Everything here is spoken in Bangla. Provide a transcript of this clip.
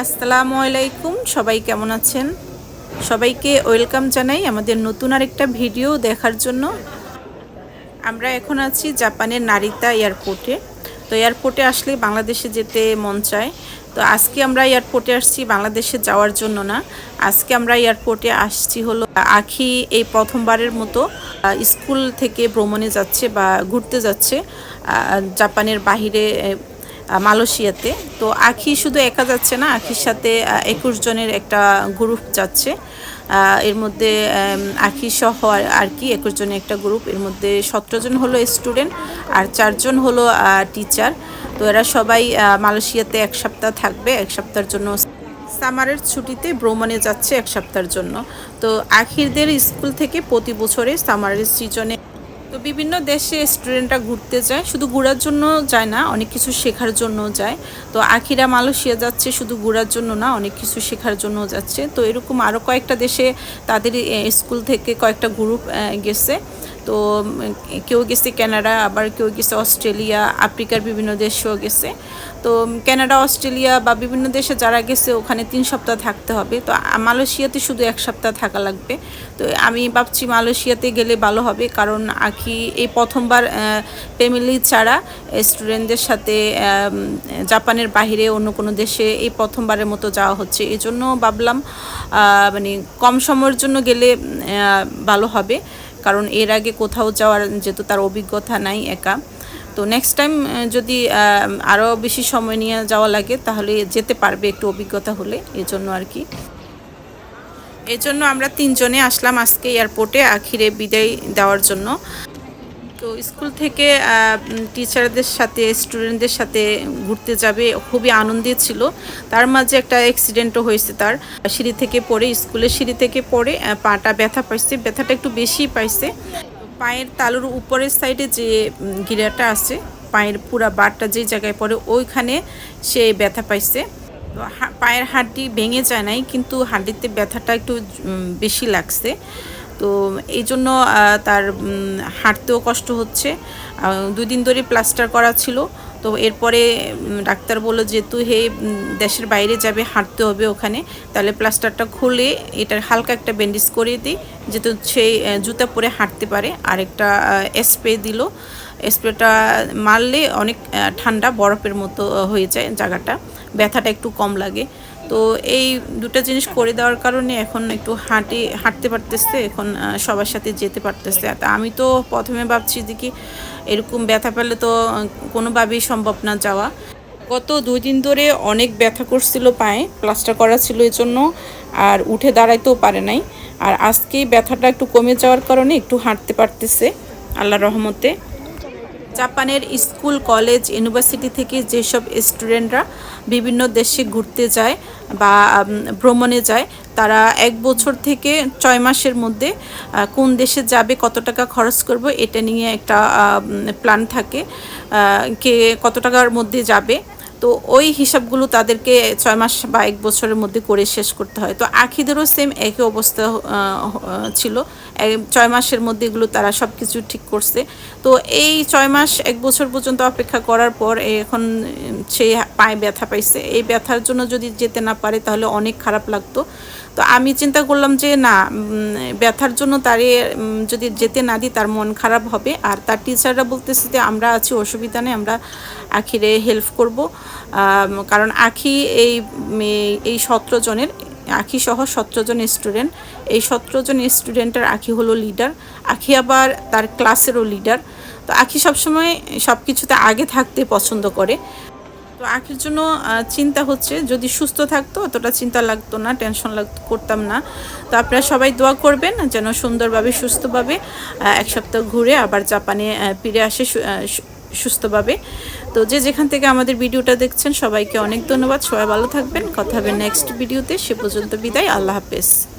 আসসালামু আলাইকুম, সবাই কেমন আছেন? সবাইকে ওয়েলকাম জানাই আমাদের নতুন আরেকটা ভিডিও দেখার জন্য। আমরা এখন আছি জাপানের নারিতা এয়ারপোর্টে। তো এয়ারপোর্টে আসলে বাংলাদেশে যেতে মন চায়। তো আজকে আমরা এয়ারপোর্টে আসছি, বাংলাদেশে যাওয়ার জন্য না। আজকে আমরা এয়ারপোর্টে আসছি হলো আখি এই প্রথমবারের মতো স্কুল থেকে ভ্রমণে যাচ্ছে বা ঘুরতে যাচ্ছে জাপানের বাহিরে মালয়েশিয়াতে। তো আখি শুধু একা যাচ্ছে না, আখির সাথে একুশ জনের একটা গ্রুপ যাচ্ছে। এর মধ্যে আখি সহ আর কি একুশ জনের একটা গ্রুপ এর মধ্যে সতেরো জন হলো স্টুডেন্ট আর চারজন হলো টিচার তো এরা সবাই মালয়েশিয়াতে এক সপ্তাহ থাকবে, এক সপ্তাহের জন্য সামারের ছুটিতে ভ্রমণে যাচ্ছে এক সপ্তাহের জন্য। তো আখিরদের স্কুল থেকে প্রতি বছরে সামারের সিজনে তো বিভিন্ন দেশে স্টুডেন্টরা ঘুরতে যায়, শুধু ঘোরার জন্য যায় না, অনেক কিছু শেখার জন্য যায়। তো আখিরা মালয়েশিয়া যাচ্ছে, শুধু ঘোরার জন্য না, অনেক কিছু শেখার জন্য যাচ্ছে। তো এরকম আরও কয়েকটা দেশে তাদের স্কুল থেকে কয়েকটা গ্রুপ গেছে। তো কেউ গেছে কানাডা, আবার কেউ গেছে অস্ট্রেলিয়া, আফ্রিকার বিভিন্ন দেশেও গেছে। তো কানাডা, অস্ট্রেলিয়া বা বিভিন্ন দেশে যারা গেছে, ওখানে তিন সপ্তাহ থাকতে হবে। তো মালয়েশিয়াতে শুধু এক সপ্তাহ থাকা লাগবে। তো, আমি ভাবছি মালয়েশিয়াতে গেলে ভালো হবে। কারণ, আখি এই প্রথমবার ফ্যামিলি ছাড়া স্টুডেন্টদের সাথে জাপানের বাইরে অন্য কোনো দেশে এই প্রথমবারের মতো যাওয়া হচ্ছে। এই জন্য ভাবলাম মানে কম সময়ের জন্য গেলে ভালো হবে। কারণ এর আগে কোথাও যাওয়ার যেহেতু তার অভিজ্ঞতা নাই একা। তো নেক্সট টাইম যদি আরও বেশি সময় নিয়ে যাওয়া লাগে, তাহলে যেতে পারবে একটু অভিজ্ঞতা হলে এই জন্য আর কি। এজন্য জন্য আমরা তিনজনে আসলাম আজকে এয়ারপোর্টে আখিরে বিদায় দেওয়ার জন্য। তো স্কুল থেকে টিচারদের সাথে, স্টুডেন্টদের সাথে ঘুরতে যাবে, খুবই আনন্দে ছিল। তার মাঝে একটা অ্যাক্সিডেন্টও হয়েছে তার। সিঁড়ি থেকে পড়ে, স্কুলের সিঁড়ি থেকে পড়ে পাটা ব্যথা পাইছে। ব্যথাটা একটু বেশি পাইছে। পায়ের তালুর উপরের সাইডে যে গিরাটা আছে, পায়ের পুরা বারটা যে জায়গায় পড়ে, ওইখানে সে ব্যথা পাইছে। পায়ের হাড্ডি ভেঙে যায় নাই, কিন্তু হাড্ডিতে ব্যথাটা একটু বেশি লাগছে। তো এই জন্য তার হাঁটতেও কষ্ট হচ্ছে। দুই দিন ধরে প্লাস্টার করা ছিল। তো এরপরে ডাক্তার বলল যে তুই হে দেশের বাইরে যাবে, হাঁটতে হবে ওখানে। তাহলে প্লাস্টারটা খুলে এটার হালকা একটা ব্যান্ডেজ করে দিই যেহেতু সেই জুতা পরে হাঁটতে পারে। আর একটা স্প্রে দিল। স্প্রেটা মারলে অনেক ঠান্ডা, বরফের মতো হয়ে যায় জায়গাটা। ব্যথাটা একটু কম লাগে। তো এই দুটো জিনিস করে দেওয়ার কারণে এখন একটু হাঁটি, হাঁটতে পারতেছে, এখন সবার সাথে যেতে পারতেছে। তা আমি তো প্রথমে ভাবছি যে কি এরকম ব্যথা পেলে তো কোনোভাবেই সম্ভব না যাওয়া। গত দুই দিন ধরে অনেক ব্যথা করছিল পায়ে, প্লাস্টার করা ছিল এই জন্য আর উঠে দাঁড়াইতেও পারে নাই। আর আজকে ব্যথাটা একটু কমে যাওয়ার কারণে একটু হাঁটতে পারতেছে আল্লাহ রহমতে। জাপানের স্কুল, কলেজ, ইউনিভার্সিটি থেকে যেসব স্টুডেন্টরা বিভিন্ন দেশে ঘুরতে যায় বা ভ্রমণে যায়, তারা এক বছর থেকে ছয় মাসের মধ্যে কোন দেশে যাবে, কত টাকা খরচ করব, এটা নিয়ে একটা প্ল্যান থাকে কে কত টাকার মধ্যে যাবে তো ওই হিসাবগুলো তাদেরকে ছয় মাস বা এক বছরের মধ্যে করে শেষ করতে হয়। তো আখিদেরও সেম একই অবস্থা ছিল। ছয় মাসের মধ্যে এগুলো তারা সব কিছু ঠিক করছে। তো এই ছয় মাস, এক বছর পর্যন্ত অপেক্ষা করার পর এখন সে পায়ে ব্যথা পাইছে। এই ব্যথার জন্য যদি যেতে না পারে তাহলে অনেক খারাপ লাগতো। তো আমি চিন্তা করলাম যে, না ব্যথার জন্য তারে যদি যেতে না দিই তার মন খারাপ হবে। আর তার টিচাররা বলতেছে যে, আমরা আছি, অসুবিধা নেই, আমরা আখিরে হেল্প করব। কারণ আখি এই এই সতেরো জনের আখি সহ সতেরো জন স্টুডেন্ট এই সতেরো জন স্টুডেন্টের আখি হলো লিডার আখি আবার তার ক্লাসেরও লিডার তো আখি সবসময় সব কিছুতে আগে থাকতে পছন্দ করে। তো আখির জন্য চিন্তা হচ্ছে, যদি সুস্থ থাকতো, অতটা চিন্তা লাগতো না টেনশন লাগ করতাম না। তো আপনারা সবাই দোয়া করবেন, যেন সুন্দরভাবে, সুস্থভাবে এক সপ্তাহ ঘুরে আবার জাপানে ফিরে আসে সুস্থভাবে। তো যে যেখান থেকে আমাদের ভিডিওটা দেখছেন, সবাইকে অনেক ধন্যবাদ। সবাই ভালো থাকবেন। কথা হবে নেক্সট ভিডিওতে। সে পর্যন্ত বিদায়। আল্লাহ হাফেজ।